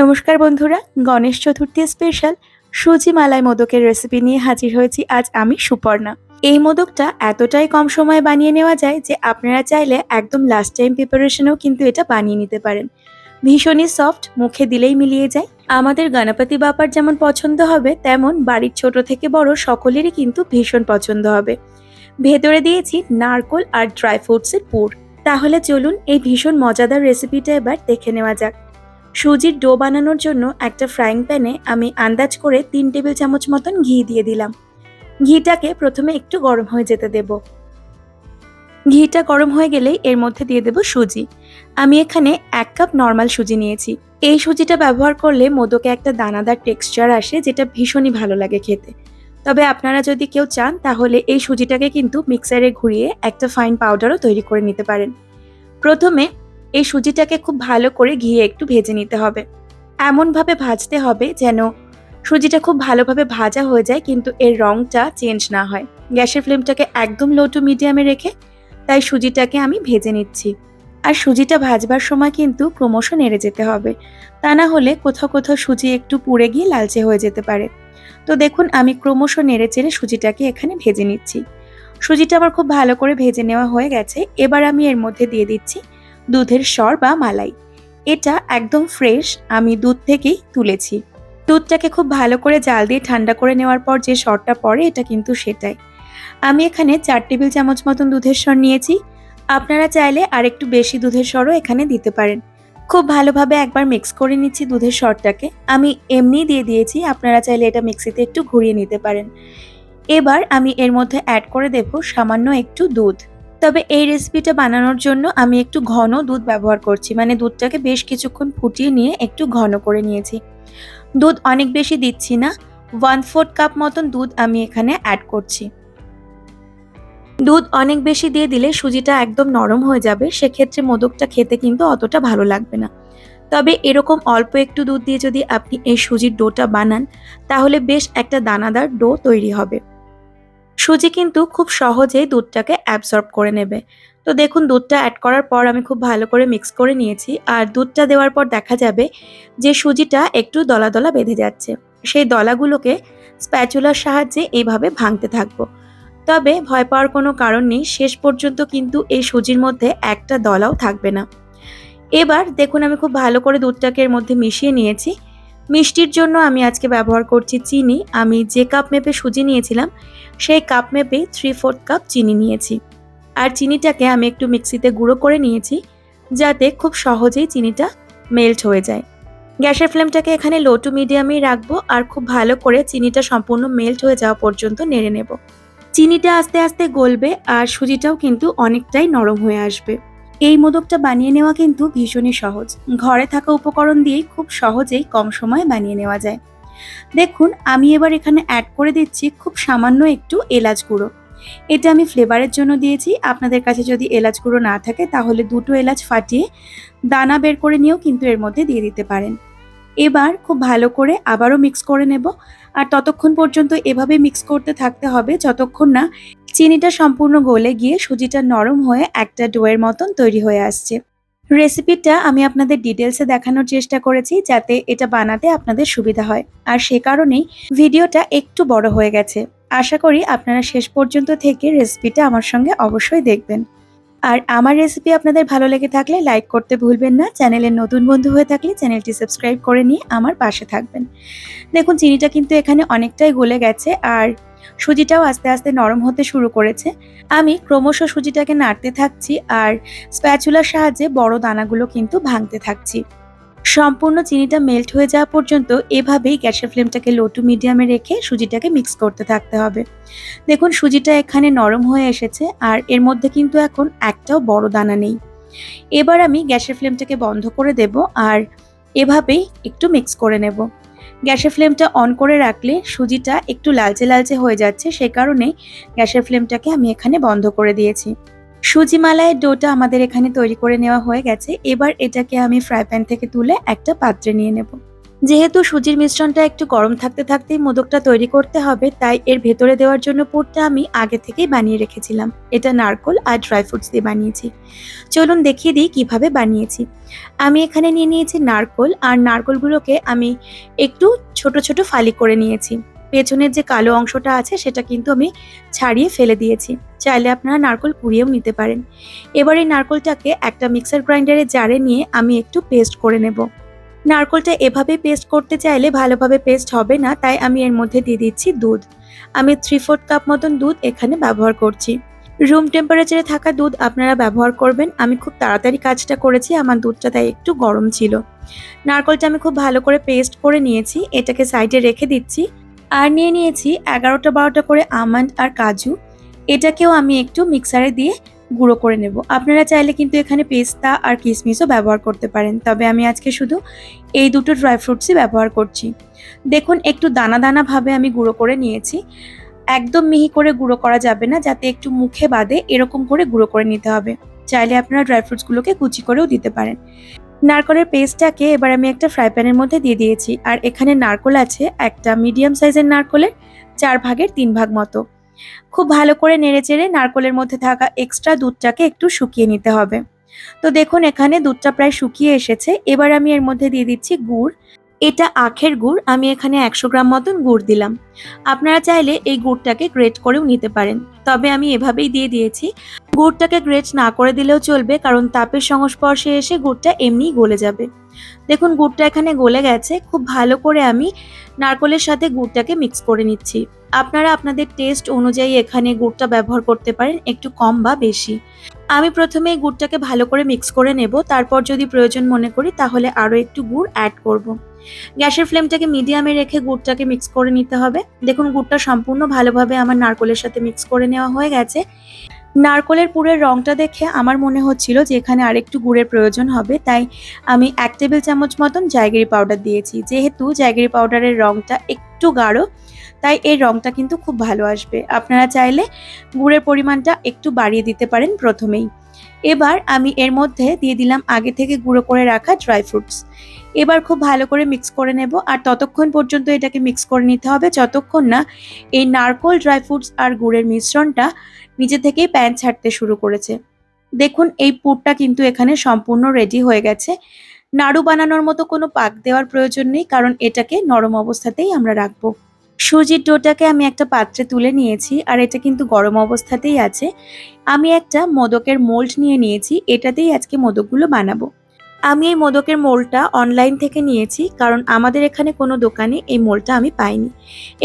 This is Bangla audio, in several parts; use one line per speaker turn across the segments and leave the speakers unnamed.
নমস্কার বন্ধুরা, গণেশ চতুর্থী স্পেশাল সুজি মালাই মোদকের রেসিপি নিয়ে হাজির হয়েছি আজ আমি সুপর্ণা। এই মোদকটা এতটাই কম সময়ে বানিয়ে নেওয়া যায় যে আপনারা চাইলে একদম লাস্ট টাইম প্রিপারেশনেও কিন্তু এটা বানিয়ে নিতে পারেন। ভীষণই সফট মুখে দিলেই মিলিয়ে যায়। আমাদের গণপতি বাপার যেমন পছন্দ হবে, তেমন বাড়ির ছোট থেকে বড় সকলেরই কিন্তু ভীষণ পছন্দ হবে। ভেতরে দিয়েছি নারকোল আর ড্রাই ফ্রুটসের পুর। তাহলে চলুন এই ভীষণ মজাদার রেসিপিটা এবার দেখে নেওয়া যাক। সুজির ডো বানানোর জন্য একটা ফ্রাইং প্যানে আমি আন্দাজ করে তিন টেবিল চামচ মতন ঘি দিয়ে দিলাম। ঘিটাকে প্রথমে একটু গরম হয়ে যেতে দেব। ঘিটা গরম হয়ে গেলেই এর মধ্যে দিয়ে দেব সুজি। আমি এখানে এক কাপ নর্মাল সুজি নিয়েছি। এই সুজিটা ব্যবহার করলে মোদকে একটা দানাদার টেক্সচার আসে যেটা ভীষণই ভালো লাগে খেতে। তবে আপনারা যদি কেউ চান, তাহলে এই সুজিটাকে কিন্তু মিক্সারে ঘুরিয়ে একটা ফাইন পাউডারও তৈরি করে নিতে পারেন। প্রথমে এই সুজিটাকে খুব ভালো করে ঘিয়ে একটু ভেজে নিতে হবে। এমনভাবে ভাজতে হবে যেন সুজিটা খুব ভালোভাবে ভাজা হয়ে যায় কিন্তু এর রংটা চেঞ্জ না হয়। গ্যাসের ফ্লেমটাকে একদম লো টু মিডিয়ামে রেখে তাই সুজিটাকে আমি ভেজে নিচ্ছি। আর সুজিটা ভাজবার সময় কিন্তু ক্রমশ নেড়ে যেতে হবে। তা না হলে কোথাও কোথাও সুজি একটু পুড়ে গিয়ে লালচে হয়ে যেতে পারে। তো দেখুন আমি ক্রমশ নেড়ে চেড়ে সুজিটাকে এখানে ভেজে নিচ্ছি। সুজিটা আমার খুব ভালো করে ভেজে নেওয়া হয়ে গেছে। এবার আমি এর মধ্যে দিয়ে দিচ্ছি দুধের সর বা মালাই। এটা একদম ফ্রেশ আমি দুধ থেকেই তুলেছি। দুধটাকে খুব ভালো করে জাল দিয়ে ঠান্ডা করে নেওয়ার পর যে সরটা পড়ে, এটা কিন্তু সেটাই। আমি এখানে চার টেবিল চামচ মতন দুধের সর নিয়েছি। আপনারা চাইলে আর একটু বেশি দুধের সরও এখানে দিতে পারেন। খুব ভালোভাবে একবার মিক্স করে নিচ্ছি দুধের সরটাকে। আমি এমনি দিয়ে দিয়েছি, আপনারা চাইলে এটা মিক্সিতে একটু ঘুরিয়ে নিতে পারেন। এবার আমি এর মধ্যে অ্যাড করে দেব সামান্য একটু দুধ। তবে এই রেসিপিটা বানানোর জন্য আমি একটু ঘন দুধ ব্যবহার করছি। মানে দুধটাকে বেশ কিছুক্ষণ ফুটিয়ে নিয়ে একটু ঘন করে নিয়েছি। দুধ অনেক বেশি দিচ্ছি না। ওয়ান ফোর্থ কাপ মতন দুধ আমি এখানে অ্যাড করছি। দুধ অনেক বেশি দিয়ে দিলে সুজিটা একদম নরম হয়ে যাবে। সেক্ষেত্রে মোদকটা খেতে কিন্তু অতটা ভালো লাগবে না। তবে এরকম অল্প একটু দুধ দিয়ে যদি আপনি এই সুজির ডোটা বানান, তাহলে বেশ একটা দানাদার ডো তৈরি হবে। সুজি কিন্তু খুব সহজেই দুধটাকে অ্যাবসর্ব করে নেবে। তো দেখুন, দুধটা অ্যাড করার পর আমি খুব ভালো করে মিক্স করে নিয়েছি। আর দুধটা দেওয়ার পর দেখা যাবে যে সুজিটা একটু দলা দলা বেঁধে যাচ্ছে। সেই দলাগুলোকে স্প্যাচুলার সাহায্যে এইভাবে ভাঙতে থাকব। তবে ভয় পাওয়ার কোনো কারণ নেই, শেষ পর্যন্ত কিন্তু এই সুজির মধ্যে একটা দলাও থাকবে না। এবার দেখুন, আমি খুব ভালো করে দুধটাকে এর মধ্যে মিশিয়ে নিয়েছি। মিষ্টির জন্য আমি আজকে ব্যবহার করছি চিনি। আমি যে কাপ মেপে সুজি নিয়েছিলাম, সেই কাপ মেপে থ্রি ফোর্থ কাপ চিনি নিয়েছি। আর চিনিটাকে আমি একটু মিক্সিতে গুঁড়ো করে নিয়েছি, যাতে খুব সহজেই চিনিটা মেল্ট হয়ে যায়। গ্যাসের ফ্লেমটাকে এখানে লো টু মিডিয়ামেই রাখব আর খুব ভালো করে চিনিটা সম্পূর্ণ মেল্ট হয়ে যাওয়া পর্যন্ত নেড়ে নেব। চিনিটা আস্তে আস্তে গলবে আর সুজিটাও কিন্তু অনেকটাই নরম হয়ে আসবে। এই মোদকটা বানিয়ে নেওয়া কিন্তু ভীষণই সহজ। ঘরে থাকা উপকরণ দিয়েই খুব সহজেই কম সময়ে বানিয়ে নেওয়া যায়। দেখুন, আমি এবার এখানে অ্যাড করে দিচ্ছি খুব সামান্য একটু এলাচ গুঁড়ো। এটা আমি ফ্লেভারের জন্য দিয়েছি। আপনাদের কাছে যদি এলাচ গুঁড়ো না থাকে, তাহলে দুটো এলাচ ফাটিয়ে দানা বের করে নিয়েও কিন্তু এর মধ্যে দিয়ে দিতে পারেন। এবার খুব ভালো করে আবারও মিক্স করে নেব। আর ততক্ষণ পর্যন্ত এভাবে মিক্স করতে থাকতে হবে, যতক্ষণ না চিনিটা সম্পূর্ণ গলে গিয়ে সুজিটা নরম হয়ে একটা ডোয়ের মতন তৈরি হয়ে আসছে। রেসিপিটা আমি আপনাদের ডিটেলসে দেখানোর চেষ্টা করেছি যাতে এটা বানাতে আপনাদের সুবিধা হয়। আর সে কারণেই ভিডিওটা একটু বড় হয়ে গেছে। আশা করি আপনারা শেষ পর্যন্ত থেকে রেসিপিটা আমার সঙ্গে অবশ্যই দেখবেন। আর আমার রেসিপি আপনাদের ভালো লেগে থাকলে লাইক করতে ভুলবেন না। চ্যানেলের নতুন বন্ধু হয়ে থাকলে চ্যানেলটি সাবস্ক্রাইব করে নিয়ে আমার পাশে থাকবেন। দেখুন, চিনিটা কিন্তু এখানে অনেকটাই গলে গেছে। আর সুজিটাও আস্তে আস্তে নরম হতে শুরু করেছে। আমি ক্রমশ সুজিটাকে নাড়তে থাকছি আর স্প্যাচুলার সাহায্যে বড় দানাগুলো কিন্তু ভাঙতে থাকছি। সম্পূর্ণ চিনিটা মেল্ট হয়ে যাওয়া পর্যন্ত এভাবেই গ্যাসের ফ্লেমটাকে লো টু মিডিয়ামে রেখে সুজিটাকে মিক্স করতে থাকতে হবে। দেখুন, সুজিটা এখানে নরম হয়ে এসেছে আর এর মধ্যে কিন্তু এখন একটাও বড় দানা নেই। এবার আমি গ্যাসের ফ্লেমটাকে বন্ধ করে দেব আর এভাবেই একটু মিক্স করে নেব। গ্যাসের ফ্লেমটা অন করে রাখলে সুজিটা একটু লালচে লালচে হয়ে যাচ্ছে, সে কারণে গ্যাসের ফ্লেমটাকে আমি এখানে বন্ধ করে দিয়েছি। সুজি মালাইয়ের ডোটা আমাদের এখানে তৈরি করে নেওয়া হয়ে গেছে। এবার এটাকে আমি ফ্রাই প্যান থেকে তুলে একটা পাত্রে নিয়ে নেব। যেহেতু সুজির মিশ্রণটা একটু গরম থাকতে থাকতেই মোদকটা তৈরি করতে হবে, তাই এর ভেতরে দেওয়ার জন্য পুরটা আমি আগে থেকেই বানিয়ে রেখেছিলাম। এটা নারকোল আর ড্রাই ফ্রুটস দিয়ে বানিয়েছি। চলুন দেখিয়ে দিই কীভাবে বানিয়েছি। আমি এখানে নিয়ে নিয়েছি নারকোল, আর নারকোলগুলোকে আমি একটু ছোট ছোট ফালি করে নিয়েছি। পেছনের যে কালো অংশটা আছে, সেটা কিন্তু আমি ছাড়িয়ে ফেলে দিয়েছি। চাইলে আপনারা নারকোল কুড়িয়েও নিতে পারেন। এবার এই নারকোলটাকে একটা মিক্সার গ্রাইন্ডারে জারে নিয়ে আমি একটু পেস্ট করে নেব। নারকোলটা এভাবে পেস্ট করতে চাইলে ভালোভাবে পেস্ট হবে না, তাই আমি এর মধ্যে দিয়ে দিচ্ছি দুধ। আমি থ্রি ফোর্থ কাপ মতন দুধ এখানে ব্যবহার করছি। রুম টেম্পারেচারে থাকা দুধ আপনারা ব্যবহার করবেন। আমি খুব তাড়াতাড়ি কাজটা করেছি, আমার দুধটা তাই একটু গরম ছিল। নারকলটা আমি খুব ভালো করে পেস্ট করে নিয়েছি, এটাকে সাইডে রেখে দিচ্ছি। আর নিয়ে নিয়েছি এগারোটা বারোটা করে আমন্ড আর কাজু। এটাকেও আমি একটু মিক্সারে দিয়ে গুঁড়ো করে নেব। আপনারা চাইলে কিন্তু এখানে পেস্তা আর কিশমিশও ব্যবহার করতে পারেন। তবে আমি আজকে শুধু এই দুটো ড্রাই ফ্রুটসই ব্যবহার করছি। দেখুন, একটু দানা দানাভাবে আমি গুঁড়ো করে নিয়েছি। একদম মিহি করে গুঁড়ো করা যাবে না, যাতে একটু মুখে বাদে এরকম করে গুঁড়ো করে নিতে হবে। চাইলে আপনারা ড্রাই ফ্রুটসগুলোকে কুচি করেও দিতে পারেন। নারকলের পেস্টটাকে এবার আমি একটা ফ্রাই প্যানের মধ্যে দিয়ে দিয়েছি। আর এখানে নারকল আছে একটা মিডিয়াম সাইজের নারকলের, চার ভাগের তিন ভাগ মতো। খুব ভালো করে নেড়েচেড়ে নারকলের মধ্যে থাকা এক্সট্রা দুধটাকে একটু শুকিয়ে নিতে হবে। তো দেখুন, এখানে দুধটা প্রায় শুকিয়ে এসেছে। এবার আমি এর মধ্যে দিয়ে দিচ্ছি গুড়। এটা আখের গুড়। আমি এখানে একশো গ্রাম মতন গুড় দিলাম। আপনারা চাইলে এই গুড়টাকে গ্রেট করেও নিতে পারেন। তবে আমি এভাবেই দিয়ে দিয়েছি। গুড়টাকে গ্রেট না করে দিলেও চলবে, কারণ তাপের সংস্পর্শে এসে গুড়টা এমনিই গলে যাবে। দেখুন, গুড়টা এখানে গলে গেছে। খুব ভালো করে আমি নারকলের সাথে গুড়টাকে মিক্স করে নিচ্ছি। আপনারা আপনাদের টেস্ট অনুযায়ী এখানে গুড়টা ব্যবহার করতে পারেন, একটু কম বা বেশি। আমি প্রথমে গুড়টাকে ভালো করে মিক্স করে নেব। তারপর যদি প্রয়োজন মনে করি, তাহলে আরও একটু গুড় অ্যাড করব। গ্যাসের ফ্লেমটাকে মিডিয়ামে রেখে গুড়টাকে মিক্স করে নিতে হবে। দেখুন, গুড়টা সম্পূর্ণ ভালোভাবে আমার নারকলের সাথে মিক্স করে নেওয়া হয়ে গেছে। নারকলের পুরের রংটা দেখে আমার মনে হচ্ছিল যে এখানে আরেকটু গুড়ের প্রয়োজন হবে, তাই আমি এক টেবিল চামচ মতন জায়গিরি পাউডার দিয়েছি। যেহেতু জায়গিরি পাউডারের রংটা একটু গাঢ়, তাই এর রংটা কিন্তু খুব ভালো আসবে। আপনারা চাইলে গুড়ের পরিমাণটা একটু বাড়িয়ে দিতে পারেন প্রথমেই। এবার আমি এর মধ্যে দিয়ে দিলাম আগে থেকে গুঁড়ো করে রাখা ড্রাই ফ্রুটস। এবার খুব ভালো করে মিক্স করে নেব, আর ততক্ষণ পর্যন্ত এটাকে মিক্স করে নিতে হবে, যতক্ষণ না এই নারকোল ড্রাই ফ্রুটস আর গুড়ের মিশ্রণটা নিজে থেকেই প্যান্ট ছাড়তে শুরু করেছে। দেখুন, এই পুরটা কিন্তু এখানে সম্পূর্ণ রেডি হয়ে গেছে। নাড়ু বানানোর মতো কোনো পাক দেওয়ার প্রয়োজন নেই, কারণ এটাকে নরম অবস্থাতেই আমরা রাখব। সুজির ডোটাকে আমি একটা পাত্রে তুলে নিয়েছি, আর এটা কিন্তু গরম অবস্থাতেই আছে। আমি একটা মোদকের মোল্ড নিয়ে নিয়েছি, এটাতেই আজকে মোদকগুলো বানাবো। আমি এই মোদকের মোলটা অনলাইন থেকে নিয়েছি, কারণ আমাদের এখানে কোনো দোকানে এই মোলটা আমি পাইনি।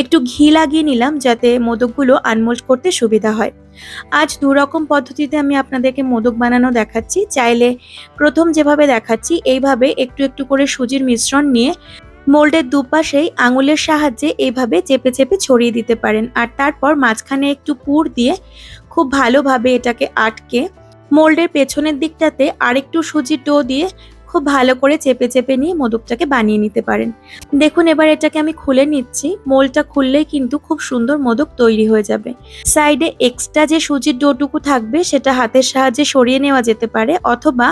একটু ঘি লাগিয়ে নিলাম যাতে মোদকগুলো আনমোল্ড করতে সুবিধা হয়। আজ দু রকম পদ্ধতিতে আমি আপনাদেরকে মোদক বানানো দেখাচ্ছি। চাইলে প্রথম যেভাবে দেখাচ্ছি, এইভাবে একটু একটু করে সুজির মিশ্রণ নিয়ে মোল্ডের দুপাশেই আঙুলের সাহায্যে এইভাবে চেপে চেপে ছড়িয়ে দিতে পারেন। আর তারপর মাঝখানে একটু পুর দিয়ে খুব ভালোভাবে এটাকে আটকে মোল্ডের পেছনের দিকটাতে আরেকটু সুজির ডো দিয়ে খুব ভালো করে চেপে চেপে নিয়ে মোদকটাকে বানিয়ে নিতে পারেন। দেখুন, এবার এটাকে আমি খুলে নিচ্ছি। মোলটা খুললেই কিন্তু খুব সুন্দর মোদক তৈরি হয়ে যাবে। সাইডে এক্সট্রা যে সুজির ডোটুকু থাকবে, সেটা হাতের সাহায্যে সরিয়ে নেওয়া যেতে পারে অথবা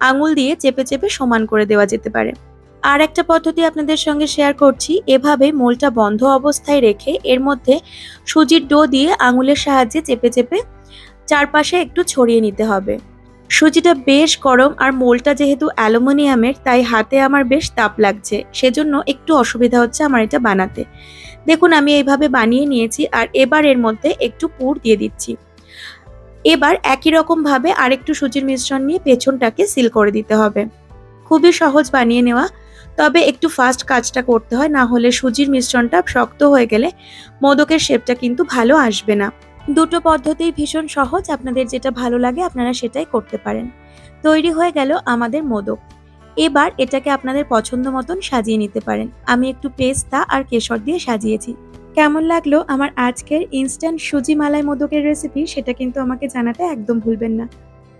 আঙুল দিয়ে চেপে চেপে সমান করে দেওয়া যেতে পারে। আর একটা পদ্ধতি আপনাদের সঙ্গে শেয়ার করছি, এভাবে মোলটা বন্ধ অবস্থায় রেখে এর মধ্যে সুজির ডো দিয়ে আঙুলের সাহায্যে চেপে চেপে চারপাশে একটু ছড়িয়ে নিতে হবে। সুজিটা বেশ গরম আর মোলটা যেহেতু অ্যালুমিনিয়ামের, তাই হাতে আমার বেশ তাপ লাগছে, সেজন্য একটু অসুবিধা হচ্ছে আমার এটা বানাতে। দেখুন, আমি এইভাবে বানিয়ে নিয়েছি আর এবার এর মধ্যে একটু পুর দিয়ে দিচ্ছি। এবার একই রকম ভাবে আরেকটু সুজির মিশ্রণ নিয়ে পেছনটাকে সিল করে দিতে হবে। খুবই সহজ বানিয়ে নেওয়া, তবে একটু ফাস্ট কাজটা করতে হয়, না হলে সুজির মিশ্রণটা শক্ত হয়ে গেলে মোদকের শেপটা কিন্তু ভালো আসবে না। দুটো পদ্ধতিই ভীষণ সহজ। আপনাদের যেটা ভালো লাগে আপনারা সেটাই করতে পারেন। তৈরি হয়ে গেল আমাদের মোদক। এবার এটাকে আপনাদের পছন্দ মতন সাজিয়ে নিতে পারেন। আমি একটু পেস্তা আর কেশর দিয়ে সাজিয়েছি। কেমন লাগল আমার আজকের ইনস্ট্যান্ট সুজি মালাই মোদকের রেসিপি সেটা কিন্তু আমাকে জানাতে একদম ভুলবেন না।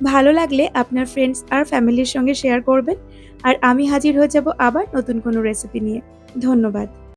ভালো লাগলে আপনার ফ্রেন্ডস আর ফ্যামিলির সঙ্গে শেয়ার করবেন। আর আমি হাজির হয়ে যাব আবার নতুন কোনো রেসিপি নিয়ে। ধন্যবাদ।